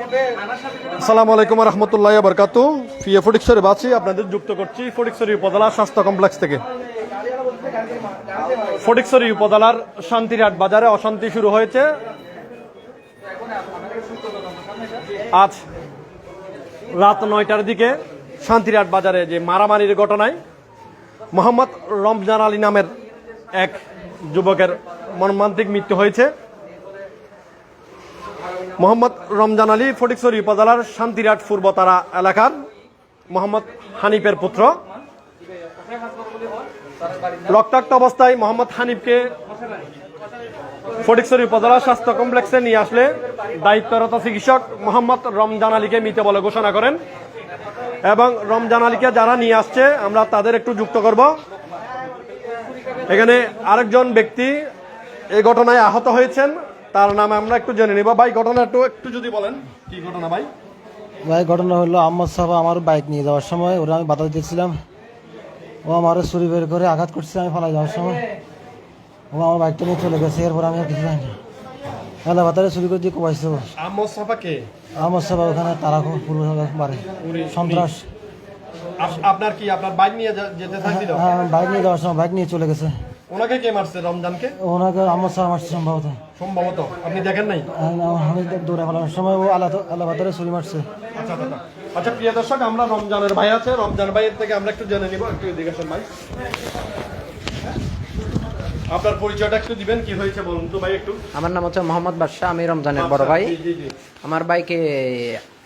আসসালামু আলাইকুম রহমতুল্লাহ বরকাত ফিএ ফটিকসরে বাছি আপনাদের যুক্ত করছি ফটিকসরি উপজেলা স্বাস্থ্য কমপ্লেক্স থেকে। ফটিকসরি উপজেলার শান্তিরহাট বাজারে অশান্তি শুরু হয়েছে। আজ রাত নয়টার দিকে শান্তিরহাট বাজারে যে মারামারির ঘটনায় মোহাম্মদ রমজান আলী নামের এক যুবকের মর্মান্তিক মৃত্যু হয়েছে। মোহাম্মদ রমজান আলী ফটিকছড়ি উপজেলার শান্তিরাট পূর্বতারা এলাকার মোহাম্মদ হানিফের পুত্র। রক্তাক্ত অবস্থায় মোহাম্মদ হানিফকে ফটিকসরি উপজেলা স্বাস্থ্য কমপ্লেক্সে নিয়ে আসলে দায়িত্বরত চিকিৎসক মোহাম্মদ রমজান আলীকে মৃত বলে ঘোষণা করেন। এবং রমজান আলীকে যারা নিয়ে আসছে, আমরা তাদের একটু যুক্ত করব। এখানে আরেকজন ব্যক্তি এই ঘটনায় আহত হয়েছেন। তার নাম আমরা একটু জেনে নিব ভাই ঘটনা একটু একটু যদি বলেন কি ঘটনা ভাই? ভাই ঘটনা হলো আহমদ সাহেব আমার বাইক নিয়ে যাওয়ার সময় ওরা আমি বাধা দিয়েছিলাম। ও আমার ছুরি বের করে আঘাত করছে আমি ফালাই যাওয়ার সময়। ও আমার বাইকটা নিয়ে চলে গেছে এরপর আমি আর কিছু জানি না। বাতারে চুরি করে দিয়ে কোবাইছে ও। আহমদ সাফা কে? আহমদ সাহেব ওখানে তারা পূর্ব বাড়ি। সন্ত্রাস। আপনার কি আপনার বাইক নিয়ে যেতে চাইছিল হ্যাঁ বাইক নিয়ে যাওয়ার সময় বাইক নিয়ে চলে গেছে। ওনাকে কে মারছে রমজানকে? ওনাকে আমার স্যার মারছে সম্ভবত। সম্ভবত। আপনি দেখেন নাই? আমি দৌড়ে ফেলার সময় ও আল্লাহ আল্লাহ বাতারে ছুরি মারছে। আচ্ছা আচ্ছা আচ্ছা। প্রিয় দর্শক আমরা রমজানের ভাই আছে। রমজান ভাইয়ের থেকে আমরা একটু জেনে নিব। একটু এদিকে ভাই। আপনার পরিচয়টা একটু দিবেন কি হয়েছে বলুন তো ভাই একটু। আমার নাম হচ্ছে মোহাম্মদ বাদশাহ আমি রমজানের বড় ভাই। জি, জি। আমার বাইকে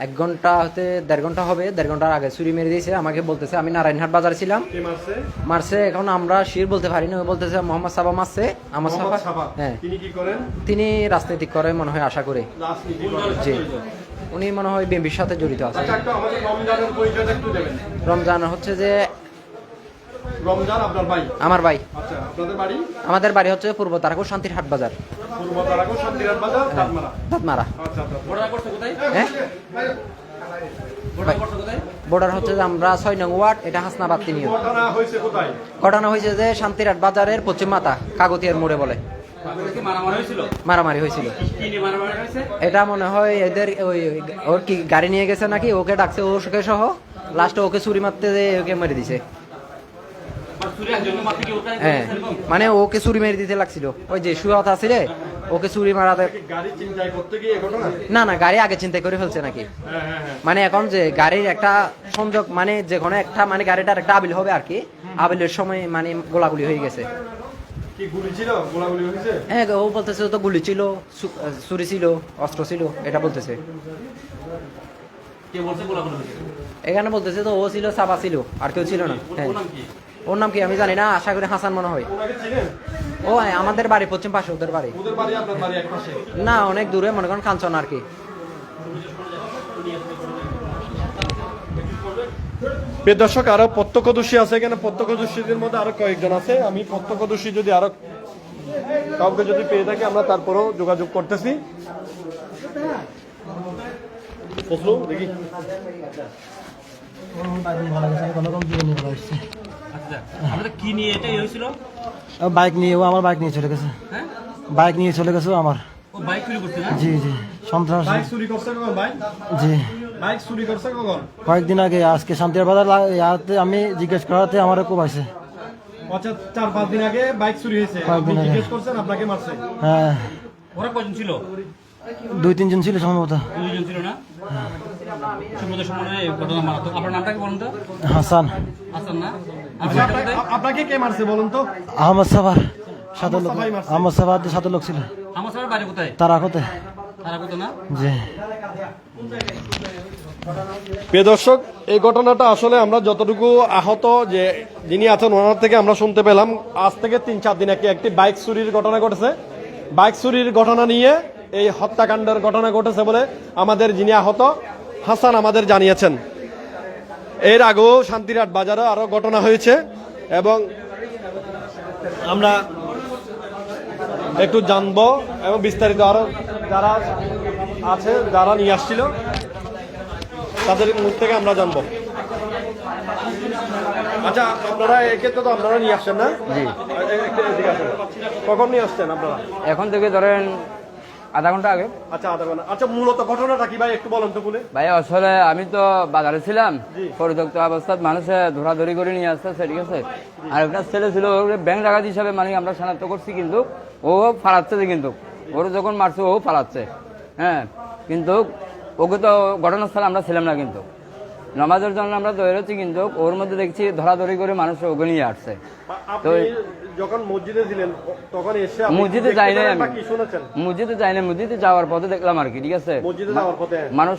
এক ঘণ্টা হতে দেড় ঘণ্টা হবে দেড় ঘণ্টার আগে চুরি মেরে দিয়েছে আমাকে বলতেছে আমি নারায়ণহাট বাজার ছিলাম। মারছে? এখন আমরা শির বলতে পারি না বলতেছে মোহাম্মদ সাবা মারছে আমার সাবা। হ্যাঁ। তিনি কি করেন? তিনি রাজনীতি করে মনে হয় আশা করে। জি। উনি মনে হয় বিএনপির সাথে জড়িত আছে। আচ্ছা রমজান হচ্ছে যে রমজান আপনার ভাই? আমার ভাই। আচ্ছা আপনাদের বাড়ি? আমাদের বাড়ি হচ্ছে পূর্ব তারাকুর শান্তির হাট বাজার। পূর্ব তারাকুর শান্তিরাট বাজার দাঁতমারা। দাঁতমারা। আচ্ছা আচ্ছা হ্যাঁ? বর্ডার হচ্ছে যে আমরা ছয় নং ওয়ার্ড এটা হাসনাবাদ তিনিও ঘটনা হয়েছে কোথায়? ঘটনা হয়েছে যে শান্তিরাট বাজারের পশ্চিম মাথা কাগতিয়ার মোড়ে বলে। মারামারি হয়েছিল? এটা মনে হয় এদের ওই ওর কি গাড়ি নিয়ে গেছে নাকি? ওকে ডাকছে ওকে সহ। লাস্টে ওকে ছুরি মারতে ওকে মেরে দিছে। হ্যাঁ মানে ওকে ছুরি মেরে দিতে লাগছিল। ওই যে সুহাত আছে রে ওকে ছুরি মারাতে না না গাড়ি আগে চিন্তা করে ফেলছে নাকি? হ্যাঁ হ্যাঁ হ্যাঁ। মানে এখন যে গাড়ির একটা সংযোগ মানে যে কোনো একটা মানে গাড়িটার একটা আবিল হবে আর কি। আবিলের সময় মানে গোলাগুলি হয়ে গেছে। হ্যাঁ ও বলতেছে ও তো গুলি ছিল ছুরি ছিল অস্ত্র ছিল এটা বলতেছে। এখানে বলতেছে তো ও ছিল সাবা ছিল আর কেউ ছিল না। হ্যাঁ। ওর নাম কি আমি জানি না আশা করি হাসান মনে হয়। ও হ্যাঁ, আমাদের বাড়ি পশ্চিম পাশে ওদের বাড়ি। ওদের বাড়ি আপনার বাড়ি এক পাশে না অনেক দূরে মনে করেন কাঞ্চন আর কি। দর্শক আরও প্রত্যক্ষদর্শী আছে এখানে। প্রত্যক্ষদর্শীদের মধ্যে আরও কয়েকজন আছে। আমি প্রত্যক্ষদর্শী যদি আরও কাউকে যদি পেয়ে থাকি আমরা তারপরেও যোগাযোগ করতেছি। দেখি। বাইক আচ্ছা কি নিয়ে এটাই হয়েছিল? বাইক নিয়ে ও আমার বাইক নিয়ে চলে গেছে। হ্যাঁ? বাইক নিয়ে চলে গেছে আমার। ও বাইক চুরি করছে না? জি জি সন্ত্রাস। জি। কয়েকদিন আগে আজকে শান্তির বাজার ইয়াতে আমি জিজ্ঞেস করাতে আমার কোবাইছে আচ্ছা চার পাঁচ দিন আগে বাইক চুরি হয়েছে। আপনি কয়েকদিন আগে। জিজ্ঞেস করছেন আপনাকে মারছে। হ্যাঁ। ওরা কজন ছিল? দুই তিনজন ছিল সম্ভবত। দুইজন ছিল না? সমুদ্র সমন্বয়ে ঘটনা মারাত্মক। আপনার নামটা কি বলুন তো? হাসান। না? আচ্ছা, আপনাকে- আপনাকে কে মারছে বলুন তো? আহমদ সাবার সাত লোক। আহমদ সাবার সাত লোক ছিল। আমার সবার বাড়ি কোথায়? তারা কোথায় না? জি। প্রিয় দর্শক এই ঘটনাটা আসলে আমরা যতটুকু আহত যে যিনি আছেন ওনার থেকে আমরা শুনতে পেলাম। আজ থেকে তিন চার দিন আগে একটি বাইক চুরির ঘটনা ঘটেছে। বাইক চুরির ঘটনা নিয়ে এই হত্যাকাণ্ডের ঘটনা ঘটেছে বলে আমাদের যিনি আহত হাসান আমাদের জানিয়েছেন। এর আগেও শান্তিরাট বাজারে আরও ঘটনা হয়েছে এবং আমরা একটু জানব এবং বিস্তারিত আরও যারা আছে যারা নিয়ে আসছিল তাদের মুখ থেকে আমরা জানব। আচ্ছা আপনারা এক্ষেত্রে তো আপনারা নিয়ে আসছেন না? জি। কখন নিয়ে আসছেন আপনারা? এখন থেকে ধরেন আধা ঘণ্টা আগে। আচ্ছা আধা ঘণ্টা। আচ্ছা মূলত ঘটনাটা কি ভাই একটু বলেন তো বলে ভাই আসলে আমি তো বাজারে ছিলাম। পরিত্যক্ত অবস্থায় মানুষে ধরাধরি করে নিয়ে আসতেছে ঠিক আছে? আর একটা ছেলে ছিল ব্যাংক ডাকাত হিসাবে মানে আমরা শনাক্ত করছি কিন্তু ও ফালাচ্ছে কিন্তু। ওর যখন মারছে ও ফালাচ্ছে। হ্যাঁ কিন্তু ওকে তো ঘটনাস্থলে আমরা ছিলাম না কিন্তু। নামাজের জন্য আমরা তৈরি হচ্ছি কিন্তু ওর মধ্যে দেখছি ধরাধরি করে মানুষ ওকে নিয়ে আসছে। আপনি যখন মসজিদে ছিলেন তখন এসে মসজিদে যাই নাই আমি। মসজিদে যাই না মসজিদে যাওয়ার পথে দেখলাম আর কি ঠিক আছে? মসজিদে যাওয়ার পথে। মানুষ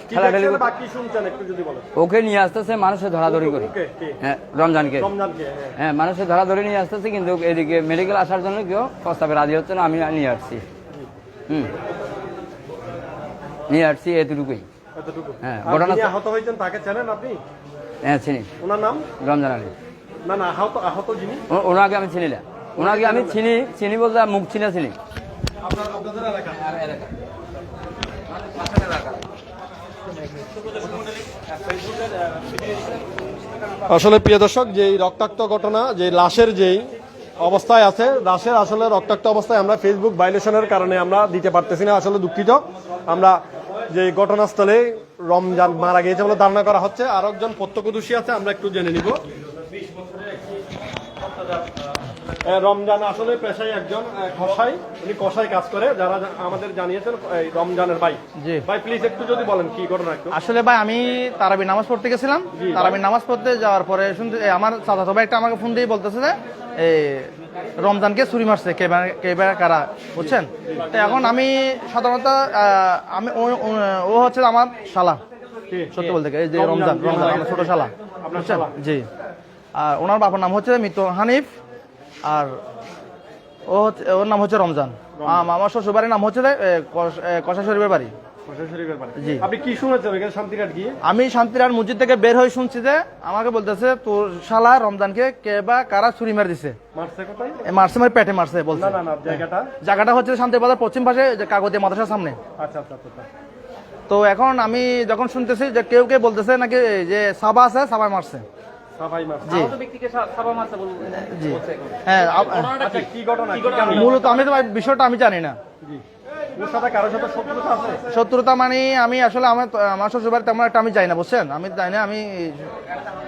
শুনছেন একটু যদি বলেন। ওকে নিয়ে আসতেছে মানুষের ধরাধরি করে। হ্যাঁ রমজানকে। রমজানকে হ্যাঁ। হ্যাঁ মানুষের ধরাধরি নিয়ে আসতেছে কিন্তু এদিকে মেডিকেল আসার জন্য কেউ প্রস্তাবে রাজি হচ্ছে না আমি নিয়ে আসছি। হুম। নিয়ে আসছি এতটুকুই। হ্যাঁ, ঘটনা- আহত হয়েছেন তাকে চেনেন আপনি? হ্যাঁ চিনি। ওনার নাম? রমজান আলী। না না আহত আহত যিনি? ওনাকে আমি চিনি না। ওনাকে আমি চিনি চিনি বলতে মুখ চিনা চিনি। আসলে প্রিয় দর্শক যে রক্তাক্ত ঘটনা যে লাশের যেই অবস্থায় আছে, লাশের আসলে রক্তাক্ত অবস্থায় আমরা ফেসবুক ভাইলেশনের কারণে আমরা দিতে পারতেছি না, আসলে দুঃখিত। আমরা যে ঘটনাস্থলে রমজান মারা গিয়েছে বলে ধারণা করা হচ্ছে আর একজন প্রত্যক্ষদর্শী আছে, আমরা একটু জেনে নিব। রমজান আসলে পেশায় একজন কসাই। উনি কসাই কাজ করে। যারা আমাদের জানিয়েছেন এই রমজানের ভাই। জি। ভাই প্লিজ একটু যদি বলেন কি ঘটনা একটু? আসলে ভাই আমি তারাবি নামাজ পড়তে গেছিলাম। তারাবি নামাজ পড়তে যাওয়ার পরে শুনতে আমার চাচাতো ভাই একটা আমাকে ফোন দিয়ে বলতেছে যে এই রমজানকে ছুরি মারছে কেবার কারা বুঝছেন? তো এখন আমি সাধারণত আমি ও- হচ্ছে আমার শালা। সত্যি বলতে গেলে, এই যে রমজান, রমজান। আমার ছোট শালা বুঝছেন? শালা? জি। আর ওনার বাবার নাম হচ্ছে মিত্র হানিফ। আর ও ওর নাম হচ্ছে রমজান। আম- আমার শ্বশুরবাড়ির নাম হচ্ছে কষা শরীফের বাড়ি। কি শান্তিরাট আমি শান্তিরার মসজিদ থেকে বের হয়ে শুনছি যে আমাকে বলতেছে তোর শালা রমজানকে কে বা কারা ছুরি মার দিছে? মারছে মারছে মানে পেটে মারছে বলছে। না জায়গাটা? হচ্ছে শান্তিবাজার পশ্চিম পাশে যে কাগজে মাদ্রাসার সামনে। আচ্ছা আচ্ছা আচ্ছা, তো এখন আমি যখন শুনতেছি যে কেউ কেউ বলতেছে নাকি যে সাবা আছে সাবাই মারছে। হ্যাঁ আচ্ছা? মূলত আমি তো বিষয়টা আমি জানি না। শত্রুতা আছে? মানে আমি আসলে আমার আমার শ্বশুরবাড়ি তেমন একটা আমি যাই না বুঝছেন? আমি যাই না আমি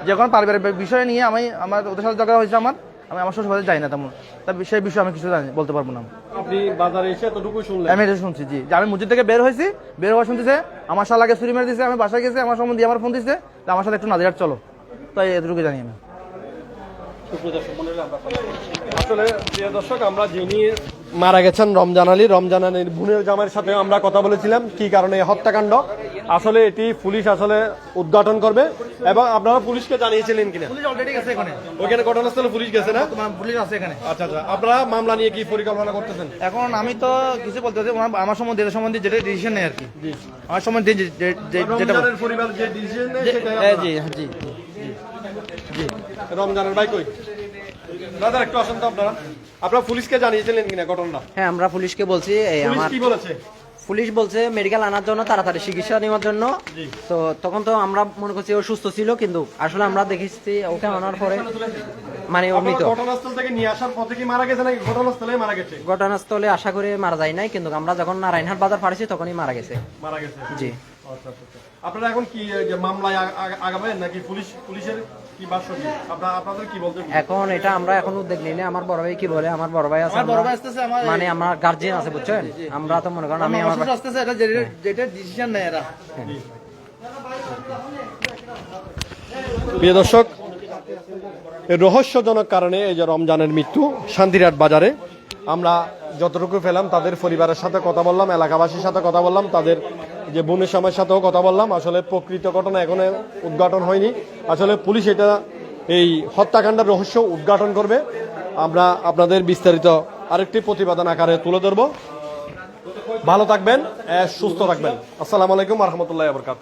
যে কোনো পারিবারিক বিষয় নিয়ে আমি আমার ওদের সাথে ঝগড়া হয়েছে আমার আমি আমার শ্বশুরবাড়ি যাই না তেমন। তা সেই বিষয়ে আমি কিছু জানি বলতে পারব না আপনি বাজারে এসে এতটুকু শুনলেন? আমি এটা শুনছি জি। যে আমি মসজিদ থেকে বের হয়েছি বের হওয়া শুনতেছে আমার শালাকে ছুরি মেরে দিছে আমি বাসায় গেছি আমার সম্বন্ধে আমার ফোন দিছে যে আমার সাথে একটু নাজিহাট চলো। তাই এতটুকু জানি আমি আসলে প্রিয় দর্শক আমরা যিনি মারা গেছেন রমজান আলী রমজান আলীর বোনের জামাইয়ের সাথে আমরা কথা বলেছিলাম কি কারণে এই হত্যাকাণ্ড। আসলে এটি পুলিশ আসলে উদ্ঘাটন করবে এবং আপনারা পুলিশকে জানিয়েছিলেন কিনা? পুলিশ অলরেডি গেছে এখানে। ওইখানে ঘটনাস্থলে পুলিশ গেছে না? পুলিশ আছে এখানে। আচ্ছা আচ্ছা। আপনারা মামলা নিয়ে কি পরিকল্পনা করতেছেন? এখন আমি তো কিছু বলতে চাই আমার সম্বন্ধে এদের সম্বন্ধে যেটা ডিসিশন নেই আর কি। আমার সম্বন্ধে যেটা পরিবার যে ডিসিশন নেয় যে- সেটাই এ, আপনারা- জি হ্যাঁ, জি জি। রমজানের ভাই কই? দাদা একটু আসেন তো আপনারা। আপনারা পুলিশকে জানিয়েছিলেন কিনা ঘটনাটা? হ্যাঁ আমরা পুলিশকে বলছি এই পুলিশ আমার কি বলেছে? পুলিশ বলছে মেডিকেল আনার জন্য তাড়াতাড়ি চিকিৎসা নেওয়ার জন্য। তো তখন তো আমরা মনে করছি ও সুস্থ ছিল কিন্তু আসলে আমরা দেখেছি ওকে আনার পরে মানে ও মৃত আপনারা ঘটনাস্থল থেকে নিয়ে আসার পথে কি মারা গেছে নাকি? ঘটনাস্থলে মারা গেছে? ঘটনাস্থলে আশা করে মারা যায় নাই কিন্তু আমরা যখন নারায়ণহাট বাজার পাড়েছি তখনই মারা গেছে। মারা গেছে? জি। আচ্ছা আচ্ছা আচ্ছা। আপনারা এখন কি মামলায় আগ- আগ- আগাবেন নাকি পুলিশ পুলিশের কি ভাষ্য কি আপনারা আপনাদের কি বলতে এখন এটা আমরা এখন উদ্যোগ নিই না আমার বড় ভাই কি বলে? আমার বড় ভাই আছে আমার বড় আমরা- ভাই আসতেছে, আমার- মানে আমার গার্জিয়ান আছে বুঝছেন? আমরা তো মনে করেন আমি আমার যেটা ডিসিশন নেয় এরা। প্রিয় দর্শক রহস্যজনক কারণে এই যে রমজানের মৃত্যু শান্তিরাট বাজারে আমরা যতটুকু পেলাম তাদের পরিবারের সাথে কথা বললাম এলাকাবাসীর সাথে কথা বললাম তাদের যে বোনের সময়ের সাথেও কথা বললাম, আসলে প্রকৃত ঘটনা এখনও উদ্ঘাটন হয়নি। আসলে পুলিশ এটা, এই হত্যাকাণ্ডের রহস্য উদ্ঘাটন করবে। আমরা আপনাদের বিস্তারিত আরেকটি প্রতিবেদন আকারে তুলে ধরবো। ভালো থাকবেন সুস্থ থাকবেন। আসসালামু আলাইকুম রহমতুল্লাহ বরকাত